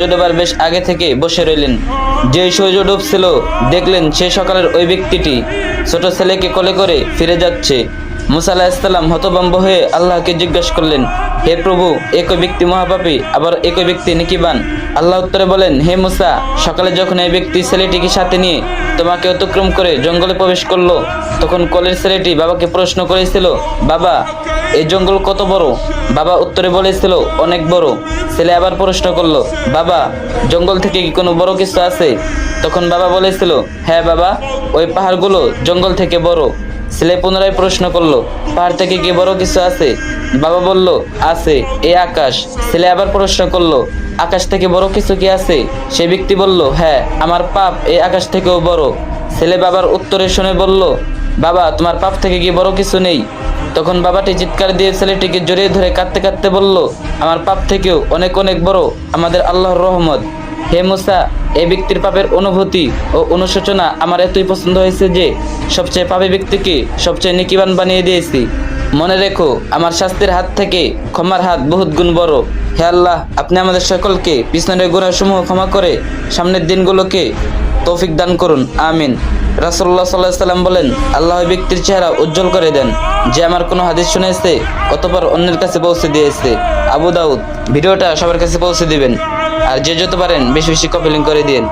ডোবার বেশ আগে থেকে বসে রইলেন। যে সূর্য ডুবছিল, দেখলেন সে সকালের ওই ব্যক্তিটি। ছোট ছেলেকে কোলে করে ফিরে যাচ্ছে। মুসা আলাহিসাল্লাম হতভম্ব হয়ে আল্লাহকে জিজ্ঞাসা করলেন, হে প্রভু, একই ব্যক্তি মহাপাপী, আবার একই ব্যক্তি নিকিবান? আল্লাহ উত্তরে বলেন, হে মুসা, সকালে যখন এই ব্যক্তি ছেলেটিকে সাথে নিয়ে তোমাকে অতিক্রম করে জঙ্গলে প্রবেশ করল, তখন কলের ছেলেটি বাবাকে প্রশ্ন করেছিল, বাবা, এই জঙ্গল কত বড়? বাবা উত্তরে বলেছিল, অনেক বড়। ছেলে আবার প্রশ্ন করল, বাবা, জঙ্গল থেকে কি কোনো বড় কিছু আছে? তখন বাবা বলেছিল হ্যাঁ বাবা, ওই পাহাড়গুলো জঙ্গল থেকে বড়। ছেলে পুনরায় প্রশ্ন করল, পাহাড় থেকে কি বড় কিছু আছে? বাবা বলল, আছে এ আকাশ। ছেলে আবার প্রশ্ন করল, আকাশ থেকে বড় কিছু কি আছে? সে ব্যক্তি বলল হ্যাঁ আমার পাপ এই আকাশ থেকেও বড়। ছেলে বাবার উত্তরে শুনে বলল, বাবা, তোমার পাপ থেকে কি বড় কিছু নেই? তখন বাবাটি চিৎকার দিয়ে ছেলেটিকে জড়িয়ে ধরে কাঁদতে কাঁদতে বলল, আমার পাপ থেকেও অনেক অনেক বড়, আমাদের আল্লাহর রহমত। হে মুসা এই ব্যক্তির পাপের অনুভূতি ও অনুশোচনা আমার এতই পছন্দ হয়েছে যে সবচেয়ে পাপী ব্যক্তিকে সবচেয়ে নিকিবান বানিয়ে দিয়েছি। মনে রেখো, আমার শাস্তির হাত থেকে ক্ষমার হাত বহুত গুণ বড়। হে আল্লাহ, আপনি আমাদের সকলকে পিছনের গুণাসমূহ ক্ষমা করে সামনের দিনগুলোকে তৌফিক দান করুন, আমিন। রাসুল্লাহ সাল্লাহ সাল্লাম বলেন, আল্লাহ ব্যক্তির চেহারা উজ্জ্বল করে দেন, যে আমার কোনো হাদিস শুনেছে অতপর অন্যের কাছে পৌঁছে দিয়েছে। আবু দাউদ, ভিডিওটা সবার কাছে পৌঁছে দিবেন। আর যে যত পারেন বেশি বেশি কপি লিঙ্ক করে দিন।